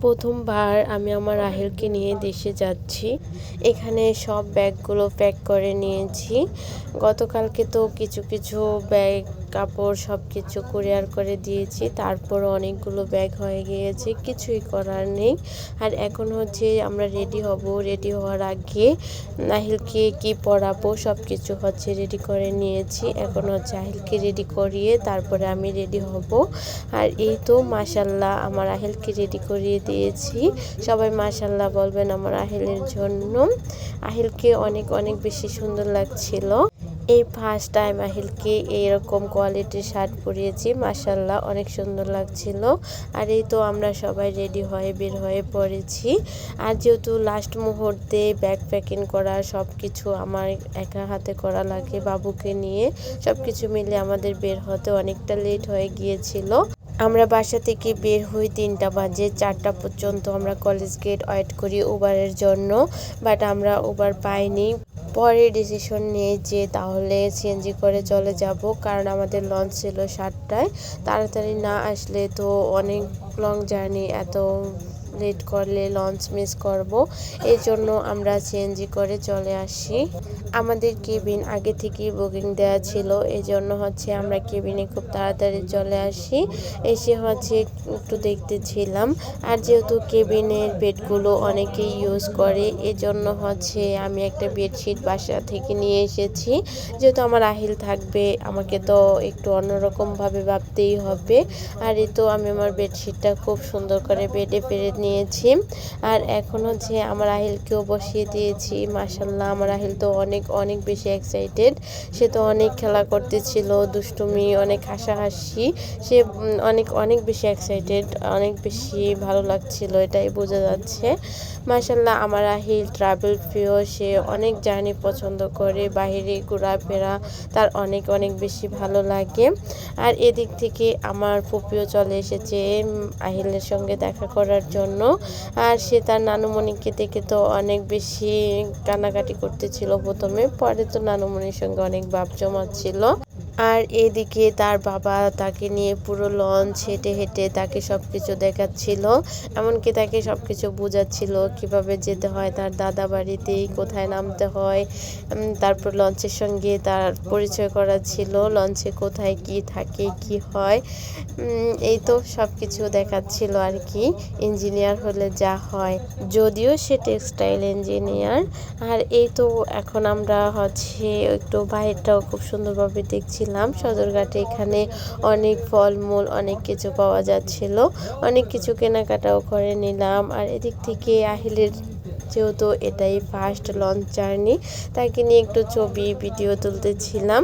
প্রথমবার আমি আমার আহিলকে নিয়ে দেশে যাচ্ছি। এখানে সব ব্যাগগুলো প্যাক করে নিয়েছি। গতকালকে তো কিছু কিছু ব্যাগ কাপড় সব কিছু কুরিয়ার করে দিয়েছি তারপর অনেকগুলো ব্যাগ হয়ে গিয়েছে, কিছুই করার নেই। আর এখন হচ্ছে আমরা রেডি হব রেডি হওয়ার আগে আহিলকে কি পরাবো সব কিছু হচ্ছে রেডি করে নিয়েছি। এখন হচ্ছে আহিলকে রেডি করিয়ে তারপরে আমি রেডি হব। আর এই তো মাসাল্লাহ আমার আহিলকে রেডি করিয়ে দিয়েছি। সবাই মাশাল্লাহ বলবেন আমার আহিলের জন্য। আহিলকে অনেক অনেক বেশি সুন্দর লাগছিল। এই ফার্স্ট টাইম আহিলকে এইরকম কোয়ালিটির শার্ট পরিয়েছি মাসাল্লাহ অনেক সুন্দর লাগছিল। আর এই তো আমরা সবাই রেডি হয়ে বের হয়ে পড়েছি। আর যেহেতু লাস্ট মুহূর্তে ব্যাগ প্যাকিং করা সব কিছু আমার একা হাতে করা লাগে বাবুকে নিয়ে সব কিছু মিলে আমাদের বের হতে অনেকটা লেট হয়ে গিয়েছিল। আমরা বাসা থেকে বের হই তিনটা বাজে, চারটা পর্যন্ত আমরা কলেজ গেট ওয়েট করি উবারের জন্য বাট আমরা উবার পাইনি। পরে ডিসিশন নিয়ে যে তাহলে সিএনজি করে চলে যাব, কারণ আমাদের লঞ্চ ছিল সাতটায়। তাড়াতাড়ি না আসলে তো অনেক লং জার্নি এত লেট করলে লঞ্চ মিস করব। এই জন্য আমরা সিএনজি করে চলে আসি। আমাদের কেবিন আগে থেকেই বুকিং দেওয়া ছিল এই জন্য হচ্ছে আমরা কেবিনে খুব তাড়াতাড়ি চলে আসি। এসে হচ্ছে একটু দেখতেছিলাম। আর যেহেতু কেবিনের বেডগুলো অনেকেই ইউজ করে, এজন্য হচ্ছে আমি একটা বেডশিট বাসা থেকে নিয়ে এসেছি। যেহেতু আমার আহিল থাকবে, আমাকে তো একটু অন্যরকমভাবে ভাবতেই হবে। আর এই তো আমি আমার বেডশিটটা খুব সুন্দর করে বেডে পেরে নিয়েছি। আর এখন হচ্ছে আমার আহিলকেও বসিয়ে দিয়েছি। মাসাল্লাহ আমার আহিল তো অনেক অনেক বেশি এক্সাইটেড সে তো অনেক খেলা করতেছিল, দুষ্টুমি, অনেক হাসাহাসি। সে অনেক অনেক বেশি এক্সাইটেড অনেক বেশি ভালো লাগছিল, এটাই বোঝা যাচ্ছে। মাসাল্লাহ আমার আহিল ট্রাভেল প্রিয়, সে অনেক জার্নি পছন্দ করে, বাহিরে ঘোরাফেরা তার অনেক অনেক বেশি ভালো লাগে। আর এদিক থেকে আমার পুপিও চলে এসেছে আহিলের সঙ্গে দেখা করার জন্য। আর সে তার নানুমণিকে দেখে তো অনেক বেশি কান্নাকাটি করতেছিল প্রথমে। পরে তো নানুমণির সঙ্গে অনেক বাপ জমাচ্ছিল আর এদিকে তার বাবা তাকে নিয়ে পুরো লঞ্চ হেঁটে হেঁটে তাকে সব কিছু দেখাচ্ছিল, এমনকি তাকে সব কিছু বোঝাচ্ছিল কীভাবে যেতে হয় তার দাদা বাড়িতেই কোথায় নামতে হয় তারপর লঞ্চের সঙ্গে তার পরিচয় করা ছিল, লঞ্চে কোথায় কি থাকে, কি হয় এই তো সব কিছু দেখাচ্ছিল আর কি, ইঞ্জিনিয়ার হলে যা হয়, যদিও সে টেক্সটাইল ইঞ্জিনিয়ার, আর এই তো এখন আমরা হচ্ছে একটু বাইরটাও খুব সুন্দরভাবে দেখছিলাম সদরঘাটে এখানে অনেক ফলমূল, অনেক কিছু পাওয়া যাচ্ছিল। অনেক কিছু কেনাকাটাও করে নিলাম। আর এদিক থেকে আহিলের যেহেতু এটাই ফার্স্ট লঞ্চ জার্নি তাকে নিয়ে একটু ছবি ভিডিও তুলতেছিলাম।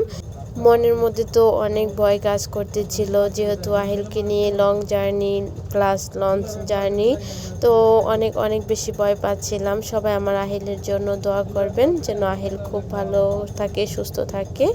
মনের মধ্যে তো অনেক ভয় কাজ করতেছিল, যেহেতু আহিলকে নিয়ে long journey plus launch journey তো অনেক অনেক বেশি ভয় পাচ্ছিলাম। সবাই আমার আহিলের জন্য দোয়া করবেন যেন আহিল খুব ভালো থাকে, সুস্থ থাকে।